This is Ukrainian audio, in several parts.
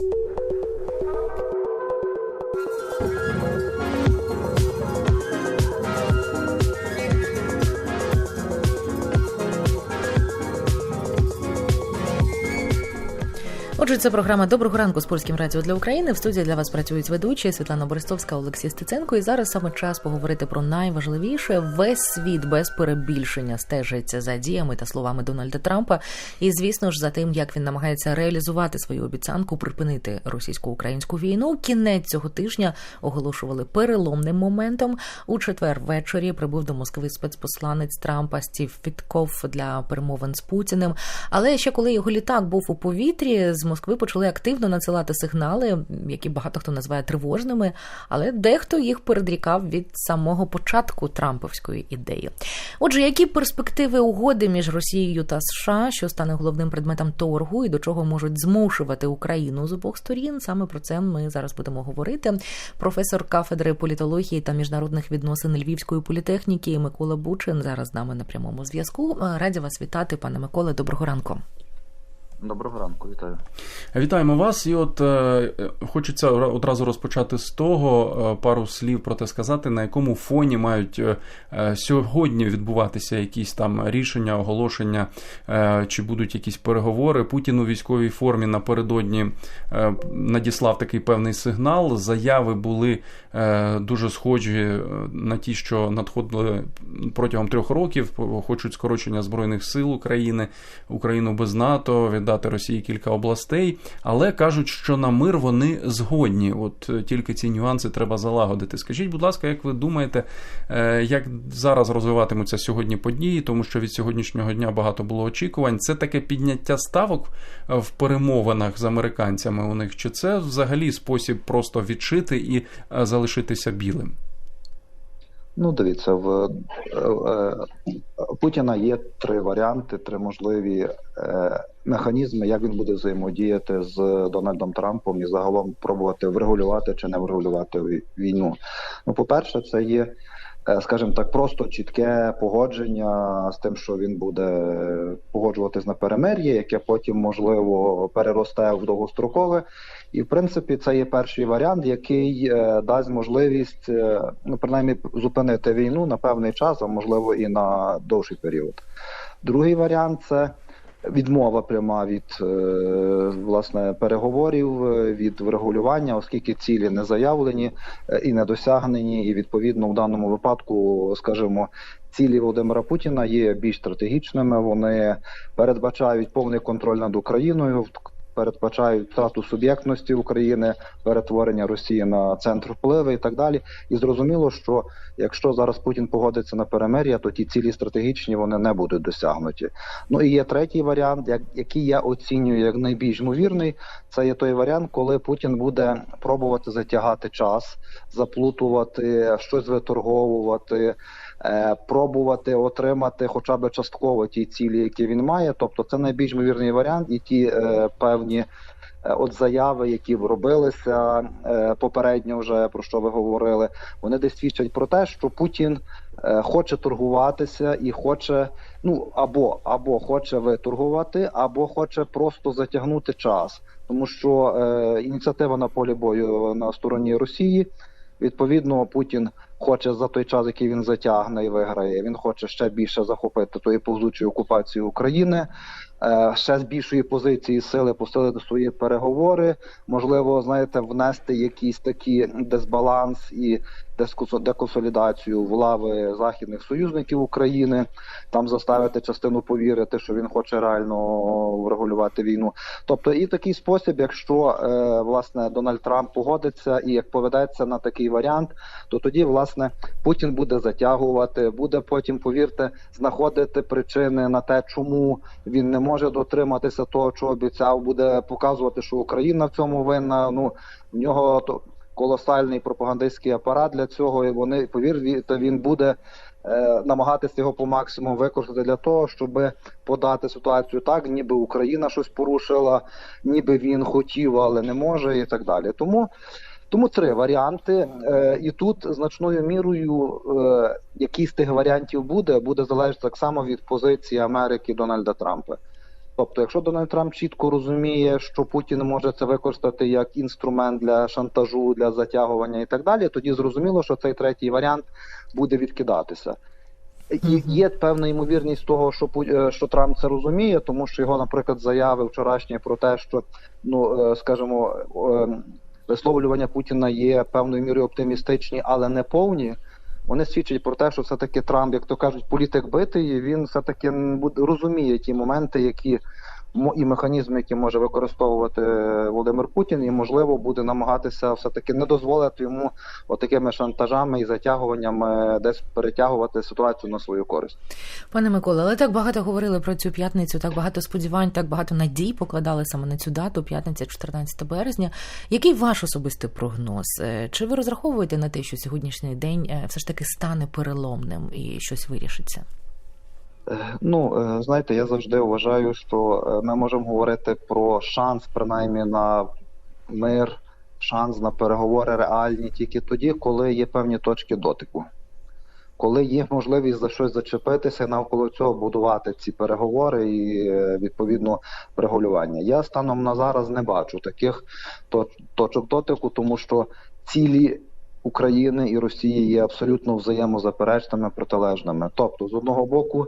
Thank you. Отже, це програма Доброго ранку з польським радіо для України. В студії для вас працюють ведучі Світлана Борисовська, Олексій Стеценко. І зараз саме час поговорити про найважливіше. Весь світ без перебільшення стежиться за діями та словами Дональда Трампа. І звісно ж за тим, як він намагається реалізувати свою обіцянку припинити російсько-українську війну. Кінець цього тижня оголошували переломним моментом. У четвер ввечері прибув до Москви спецпосланець Трампа Стів Фітков для перемовин з Путіним. Але ще коли його літак був у повітрі, з Москви почали активно надсилати сигнали, які багато хто називає тривожними, але дехто їх передрікав від самого початку Трамповської ідеї. Отже, які перспективи угоди між Росією та США, що стане головним предметом торгу, і до чого можуть змушувати Україну з обох сторін? Саме про це ми зараз будемо говорити. Професор кафедри політології та міжнародних відносин Львівської політехніки Микола Бучин зараз з нами на прямому зв'язку. Раді вас вітати, пане Миколе. Доброго ранку. Доброго ранку, вітаю. Вітаємо вас. І от е, хочеться одразу розпочати з того, е, пару слів про те сказати, на якому фоні мають е, сьогодні відбуватися якісь там рішення, оголошення, е, чи будуть якісь переговори. Путін у військовій формі напередодні е, надіслав такий певний сигнал. Заяви були е, дуже схожі на ті, що надходили протягом трьох років. Хочуть скорочення збройних сил України, Україну без НАТО. від дати Росії кілька областей, але кажуть, що на мир вони згодні. От е, тільки ці нюанси треба залагодити. Скажіть, будь ласка, як ви думаєте, е, як зараз розвиватимуться сьогодні події, тому що від сьогоднішнього дня багато було очікувань. Це таке підняття ставок в перемовинах з американцями у них, чи це взагалі спосіб просто відшити і е, залишитися білим? Ну, дивіться, в е, Путіна є три варіанти, три можливі е, механізми, як він буде взаємодіяти з Дональдом Трампом і загалом пробувати врегулювати чи не врегулювати війну. Ну, по-перше, це є, е, скажімо так, просто чітке погодження з тим, що він буде погоджуватись на перемир'я, яке потім можливо переросте в довгострокове. І в принципі, це є перший варіант, який е, дасть можливість е, ну принаймні зупинити війну на певний час, а можливо і на довший період. Другий варіант це відмова пряма від е, власне переговорів, е, від врегулювання, оскільки цілі не заявлені е, і не досягнені, і відповідно в даному випадку, скажімо, Цілі Володимира Путіна є більш стратегічними. Вони передбачають повний контроль над Україною, передбачають втрату суб'єктності України, перетворення Росії на центр впливу і так далі. І зрозуміло, що якщо зараз Путін погодиться на перемир'я, то ті цілі стратегічні вони не будуть досягнуті. Ну і є третій варіант, який я оцінюю як найбільш ймовірний. Це є той варіант, коли Путін буде пробувати затягати час, заплутувати щось виторговувати. Е, пробувати отримати хоча б частково ті цілі, які він має. Тобто, це найбільш ймовірний варіант, і ті е, певні. Е, от заяви, які робилися попередньо, вже про що ви говорили, вони десь свідчать про те, що Путін хоче торгуватися і хоче, ну або або хоче виторгувати, або хоче просто затягнути час, тому що е, ініціатива на полі бою на стороні Росії відповідно Путін хоче за той час, який він затягне і виграє. Він хоче ще більше захопити тої повзучої окупації України, ще з більшої позиції сили посилити свої переговори. Можливо, знаєте, внести якийсь такий дисбаланс і деконсолідацію в лави західних союзників України, там заставити частину повірити, що він хоче реально врегулювати війну. Тобто, і такий спосіб, якщо е, власне Дональд Трамп погодиться і як поведеться на такий варіант, то тоді власне Путін буде затягувати, буде потім, повірте, знаходити причини на те, чому він не може дотриматися того, що обіцяв, буде показувати, що Україна в цьому винна. Ну в нього то колосальний пропагандистський апарат для цього. і Вони повірте, він буде е, намагатися його по максимуму використати для того, щоб подати ситуацію так, ніби Україна щось порушила, ніби він хотів, але не може, і так далі. Тому. Тому три варіанти, е, і тут значною мірою е, який з тих варіантів буде, буде залежати так само від позиції Америки Дональда Трампа. Тобто, якщо Дональд Трамп чітко розуміє, що Путін може це використати як інструмент для шантажу, для затягування і так далі, тоді зрозуміло, що цей третій варіант буде відкидатися. І є певна ймовірність того, що е, що Трамп це розуміє, тому що його, наприклад, заяви вчорашні про те, що ну е, скажімо, е, висловлювання Путіна є певною мірою оптимістичні, але не повні. Вони свідчать про те, що все таки Трамп, як то кажуть, політик битий, він все таки розуміє ті моменти, які і механізми, які може використовувати Володимир Путін, і можливо буде намагатися все таки не дозволити йому отакими шантажами і затягуваннями десь перетягувати ситуацію на свою користь. Пане Микола, але так багато говорили про цю п'ятницю, так багато сподівань, так багато надій покладали саме на цю дату, п'ятниця, 14 березня. Який ваш особистий прогноз? Е, Чи ви розраховуєте на те, що сьогоднішній день е, все ж таки стане переломним і щось вирішиться? Ну, е, знаєте, я завжди вважаю, що е, ми можемо говорити про шанс, принаймні, на мир, шанс на переговори реальні тільки тоді, коли є певні точки дотику. Коли є можливість за щось зачепитися, навколо цього будувати ці переговори і е, відповідно регулювання. Я станом на зараз не бачу таких точок дотику, тому що цілі України і Росії є абсолютно взаємозаперечними протилежними. Тобто, з одного боку,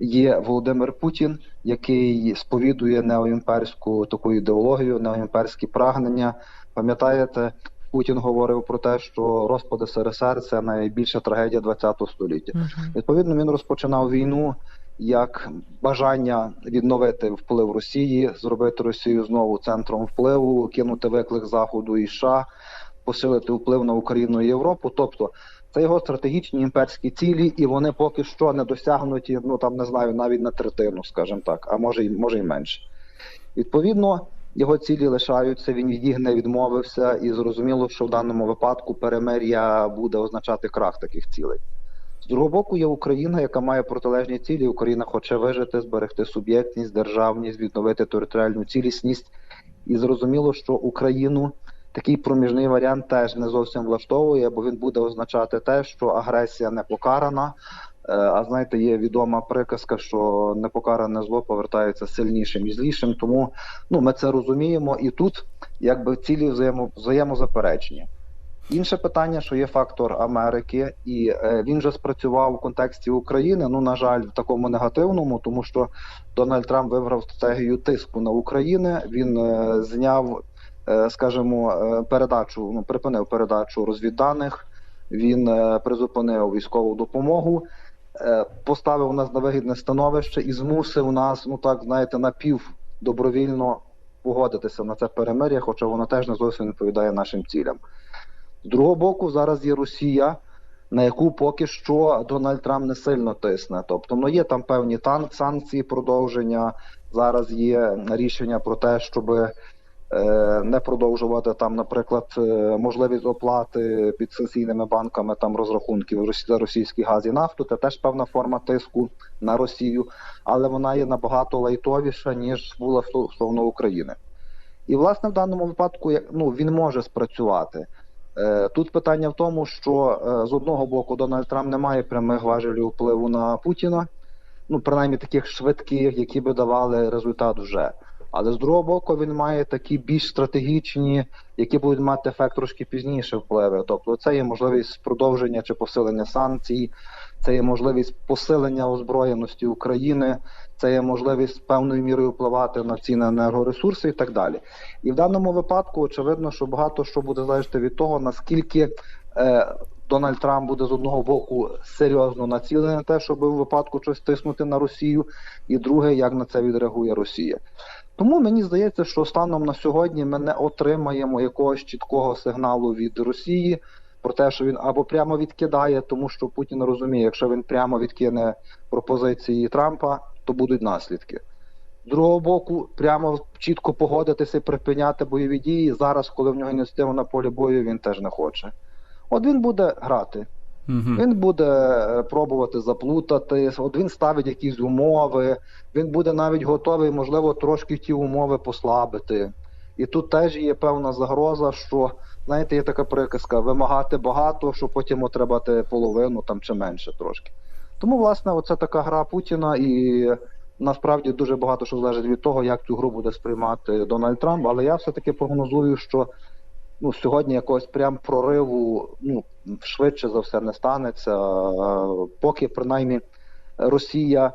є Володимир Путін, який сповідує неоімперську таку ідеологію, неоімперські прагнення. Пам'ятаєте, Путін говорив про те, що розпад СРСР це найбільша трагедія ХХ століття. Мгм. Відповідно, він розпочинав війну як бажання відновити вплив Росії, зробити Росію знову центром впливу, кинути виклик Заходу і США, посилити вплив на Україну і Європу. Тобто це його стратегічні імперські цілі, і вони поки що не досягнуті. Ну там не знаю, навіть на третину, скажімо так, а може може й менше. Відповідно, його цілі лишаються. Він від їх не відмовився, і зрозуміло, що в даному випадку перемир'я буде означати крах таких цілей. З другого боку, є Україна, яка має протилежні цілі. Україна хоче вижити, зберегти суб'єктність, державність, відновити територіальну цілісність. І зрозуміло, що Україну такий проміжний варіант теж не зовсім влаштовує, бо він буде означати те, що агресія не покарана. Е, А знаєте, є відома приказка, що непокаране зло повертається сильнішим і злішим. Тому ну ми це розуміємо, і тут якби цілі взаємо, взаємозаперечні. Інше питання, що є фактор Америки, і е, він же спрацював у контексті України. Ну на жаль, в такому негативному, тому що Дональд Трамп вибрав стратегію тиску на Україну. Він е, зняв, скажімо, е, передачу, ну припинив передачу розвідданих. Він е, призупинив військову допомогу, е, поставив нас на вигідне становище і змусив нас, ну так знаєте, напів добровільно погодитися на це перемир'я, хоча воно теж не зовсім відповідає нашим цілям. З другого боку, зараз є Росія, на яку поки що Дональд Трамп не сильно тисне. Тобто, ну є там певні тан- санкції, продовження. Зараз є рішення про те, щоб е, не продовжувати там, наприклад, е, можливість оплати під санкційними банками там розрахунків за російський газ і нафту. Це теж певна форма тиску на Росію, але вона є набагато лайтовіша ніж була стосовно України. І власне в даному випадку ну, він може спрацювати. Е, Тут питання в тому, що е, з одного боку Дональд Трамп не має прямих важелів впливу на Путіна, ну принаймні таких швидких, які би давали результат вже. Але з другого боку, він має такі більш стратегічні, які будуть мати ефект трошки пізніше впливи. Тобто, це є можливість продовження чи посилення санкцій, це є можливість посилення озброєності України, це є можливість певною мірою впливати на ціни енергоресурси і так далі. І в даному випадку очевидно, що багато що буде залежати від того, наскільки е, Дональд Трамп буде з одного боку серйозно націлений на те, щоб у випадку щось тиснути на Росію, і друге, як на це відреагує Росія. Тому мені здається, що станом на сьогодні ми не отримаємо якогось чіткого сигналу від Росії про те, що він або прямо відкидає, тому що Путін розуміє, якщо він прямо відкине пропозиції Трампа, то будуть наслідки. З другого боку, прямо чітко погодитися і припиняти бойові дії зараз, коли в нього ініціатива на полі бою, він теж не хоче. От він буде грати. Мгм. Він буде е, пробувати заплутати, от він ставить якісь умови, він буде навіть готовий, можливо, трошки ті умови послабити. І тут теж є певна загроза, що, знаєте, є така приказка: вимагати багато, щоб потім отримати половину там чи менше трошки. Тому, власне, оце така гра Путіна, і насправді дуже багато що залежить від того, як цю гру буде сприймати Дональд Трамп. Але я все-таки прогнозую, що ну, сьогодні якогось прям прориву ну, швидше за все не станеться, поки принаймні Росія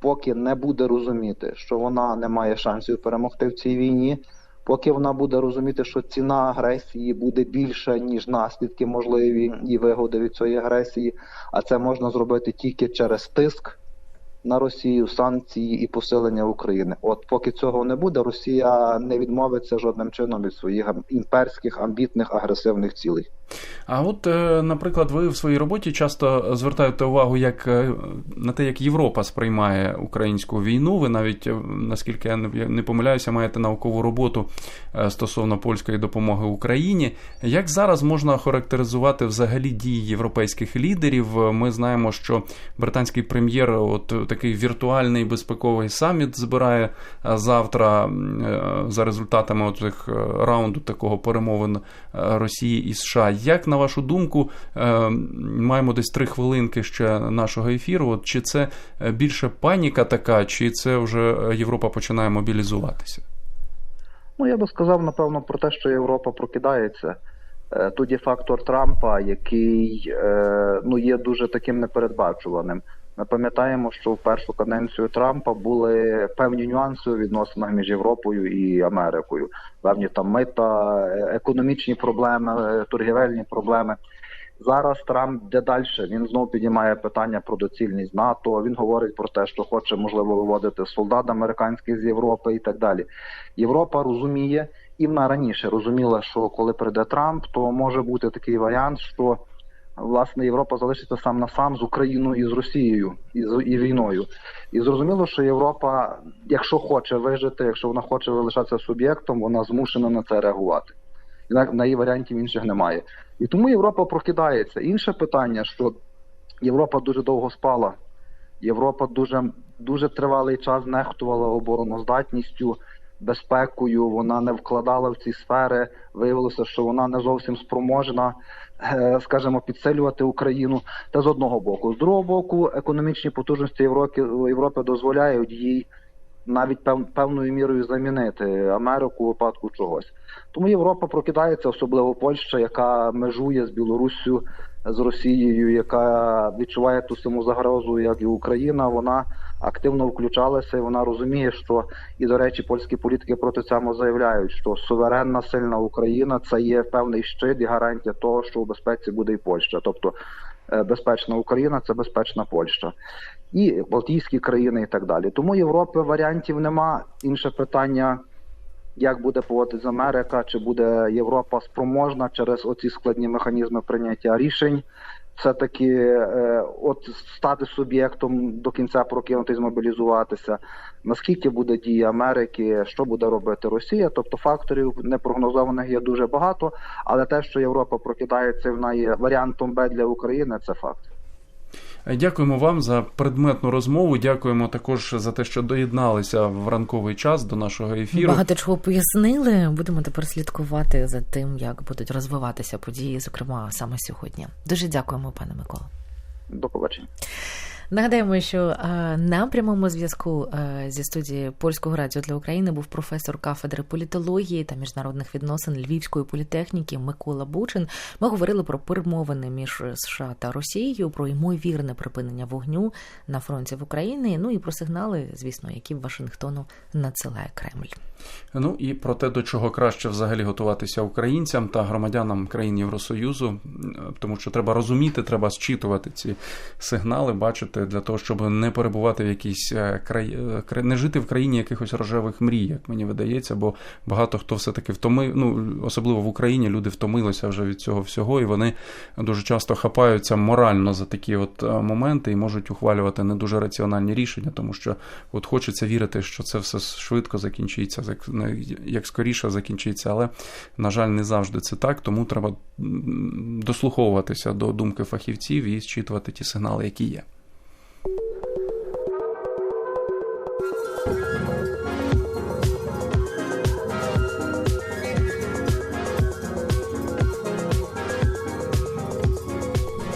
поки не буде розуміти, що вона не має шансів перемогти в цій війні. Поки вона буде розуміти, що ціна агресії буде більша, ніж наслідки можливі і вигоди від цієї агресії, а це можна зробити тільки через тиск на Росію, санкції і посилення України. От поки цього не буде, Росія не відмовиться жодним чином від своїх імперських амбітних агресивних цілей. А от, е, наприклад, ви в своїй роботі часто звертаєте увагу як е, на те, як Європа сприймає українську війну. Ви навіть, е, наскільки я не- помиляюся, маєте наукову роботу стосовно польської допомоги Україні. Як зараз можна характеризувати взагалі дії європейських лідерів? Ми знаємо, що британський прем'єр, от такий віртуальний безпековий саміт збирає завтра за результатами от цих раунду такого перемовин Росії і США. Як на вашу думку, е, маємо десь три хвилинки ще нашого ефіру? От чи це е, більше паніка така, чи це вже е, Європа починає мобілізуватися? Ну я би сказав, напевно, про те, що Європа прокидається. Тут є фактор Трампа, який ну є дуже таким непередбачуваним. Ми пам'ятаємо, що в першу каденцію Трампа були певні нюанси у відносинах між Європою і Америкою. Певні там мита, е, економічні проблеми, е, торгівельні проблеми. Зараз Трамп йде далі. Він знову піднімає питання про доцільність НАТО. Він говорить про те, що хоче можливо виводити солдат американських з Європи і так далі. Європа розуміє, і вона раніше розуміла, що коли прийде Трамп, то може бути такий варіант, що власне Європа залишиться сам на сам з Україною і з Росією і з і війною. І зрозуміло, що Європа, якщо хоче вижити, якщо вона хоче залишатися суб'єктом, вона змушена на це реагувати. Інак на її варіантів інших немає. І тому Європа прокидається. Інше питання, що Європа дуже довго спала. Європа дуже дуже тривалий час нехтувала обороноздатністю, безпекою. Вона не вкладала в ці сфери. Виявилося, що вона не зовсім спроможна, е, скажімо, підсилювати Україну. Та з одного боку, з другого боку, економічні потужності Європи, Європи дозволяють їй навіть пев, певною мірою замінити Америку у випадку чогось. Тому Європа прокидається, особливо Польща, яка межує з Білоруссю, з Росією, яка відчуває ту саму загрозу, як і Україна. Вона активно включалася, і вона розуміє, що і до речі, польські політики проти цього заявляють, що суверенна сильна Україна це є певний щит і гарантія того, що у безпеці буде і Польща, тобто. е, Безпечна Україна це безпечна Польща і Балтійські країни, і так далі. Тому Європи варіантів нема. Інше питання, як буде поводитися Америка, чи буде Європа спроможна через оці складні механізми прийняття рішень. Все таки, е, от стати суб'єктом до кінця прокинути, змобілізуватися. Наскільки буде дія Америки, що буде робити Росія? Тобто факторів непрогнозованих є дуже багато, але те, що Європа прокидається, вона є варіантом Б для України, це факт. Дякуємо вам за предметну розмову. Дякуємо також за те, що доєдналися в ранковий час до нашого ефіру. Багато чого пояснили. Будемо тепер слідкувати за тим, як будуть розвиватися події, зокрема саме сьогодні. Дуже дякуємо, пане Микола. До побачення. Нагадаємо, що на прямому зв'язку зі студії польського радіо для України був професор кафедри політології та міжнародних відносин Львівської політехніки Микола Бучин. Ми говорили про перемовини між США та Росією, про ймовірне припинення вогню на фронті в Україні. Ну і про сигнали, звісно, які Вашингтону надсилає Кремль. Ну і про те, до чого краще взагалі готуватися українцям та громадянам країн Євросоюзу, тому що треба розуміти, треба зчитувати ці сигнали, бачити для того, щоб не перебувати в якійсь край... не жити в країні якихось рожевих мрій, як мені видається, бо багато хто все таки втомив, ну особливо в Україні люди втомилися вже від цього всього, і вони дуже часто хапаються морально за такі от моменти і можуть ухвалювати не дуже раціональні рішення, тому що от хочеться вірити, що це все швидко закінчиться як скоріше закінчиться, але, на жаль, не завжди це так, тому треба дослуховуватися до думки фахівців і зчитувати ті сигнали, які є.